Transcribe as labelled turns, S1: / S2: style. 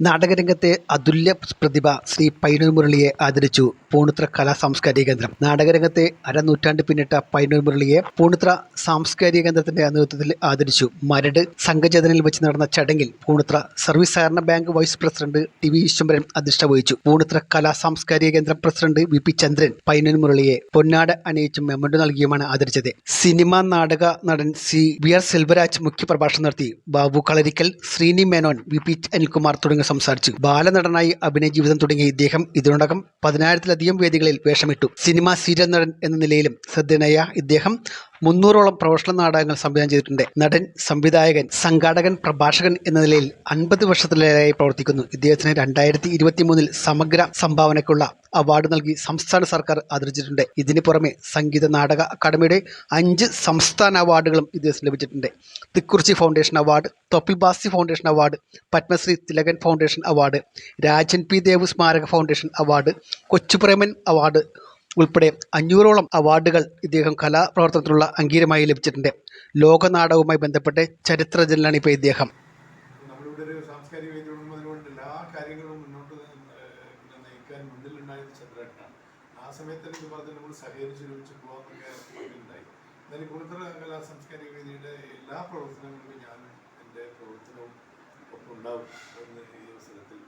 S1: നാടകരംഗത്തെ അതുല്യ പ്രതിഭ ശ്രീ പൈനൂർ മുരളിയെ ആദരിച്ചു. പൂണിത്ര കലാ സാംസ്കാരിക കേന്ദ്രം. നാടകരംഗത്തെ അരനൂറ്റാണ്ട് പിന്നിട്ട പൈനൂർ മുരളിയെ പൂണിത്ര സാംസ്കാരിക കേന്ദ്രത്തിന്റെ നേതൃത്വത്തിൽ ആദരിച്ചു. മരട് സംഘചേതനയിൽ വെച്ച് നടന്ന ചടങ്ങിൽ പൂണിത്ര സർവീസ് സഹകരണ bank vice president T V Easwaran അധ്യക്ഷത വഹിച്ചു പൂണിത്ര കലാ സാംസ്കാരിക കേന്ദ്രം president V P Chandran Painoor മുരളിയെ പൊന്നാട് അണിയിച്ചും മെമ്മന്റ് നൽകിയുമാണ് ആദരിച്ചത്. സിനിമ നാടക നടൻ സി വി ആർ സെൽവരാജ് മുഖ്യപ്രഭാഷണം നടത്തി. ബാബു കളരിക്കൽ ശ്രീനി മേനോൻ വി പി അനിൽകുമാർ തുടങ്ങിയ സംസാരിച്ചു. ബാലനടനായി അഭിനയ ജീവിതം തുടങ്ങിയ ഇദ്ദേഹം ഇതിനോടകം പതിനായിരത്തിലധികം വേദികളിൽ വേഷമിട്ടു. സിനിമ സീരിയൽ നടൻ എന്ന നിലയിലും ശ്രദ്ധേയനായ ഇദ്ദേഹം മുന്നൂറോളം പ്രൊഫഷണൽ നാടകങ്ങൾ സംവിധാനം ചെയ്തിട്ടുണ്ട്. നടൻ സംവിധായകൻ സംഘാടകൻ പ്രഭാഷകൻ എന്ന നിലയിൽ അൻപത് വർഷത്തിലേറെയായി പ്രവർത്തിക്കുന്നു. ഇദ്ദേഹത്തിന് രണ്ടായിരത്തി ഇരുപത്തി മൂന്നിൽ സമഗ്ര സംഭാവനയ്ക്കുള്ള അവാർഡ് നൽകി സംസ്ഥാന സർക്കാർ ആദരിച്ചിട്ടുണ്ട്. ഇതിന് പുറമെ സംഗീത നാടക അക്കാദമിയുടെ അഞ്ച് സംസ്ഥാന അവാർഡുകളും ഇദ്ദേഹത്തിന് ലഭിച്ചിട്ടുണ്ട്. Thikkurissy foundation award Thoppil Bhasi foundation award Padmashri Thilakan foundation award Rajan P Dev സ്മാരക ഫൗണ്ടേഷൻ അവാർഡ് കൊച്ചുപ്രേമൻ അവാർഡ് ഉൾപ്പെടെ അഞ്ഞൂറോളം അവാർഡുകൾ ഇദ്ദേഹം കലാപ്രവർത്തനത്തിനുള്ള അംഗീകാരമായി ലഭിച്ചിട്ടുണ്ട്. ലോകനാടകവുമായി ബന്ധപ്പെട്ട് ചരിത്രജനാണ് ഇപ്പോൾ ഇദ്ദേഹം.
S2: സാംസ്കാരിക എല്ലാ പ്രവർത്തനങ്ങളിലും ഞാൻ എന്റെ പ്രവർത്തനവും ഒപ്പം ഉണ്ടാവും എന്ന് ഈ അവസരത്തിൽ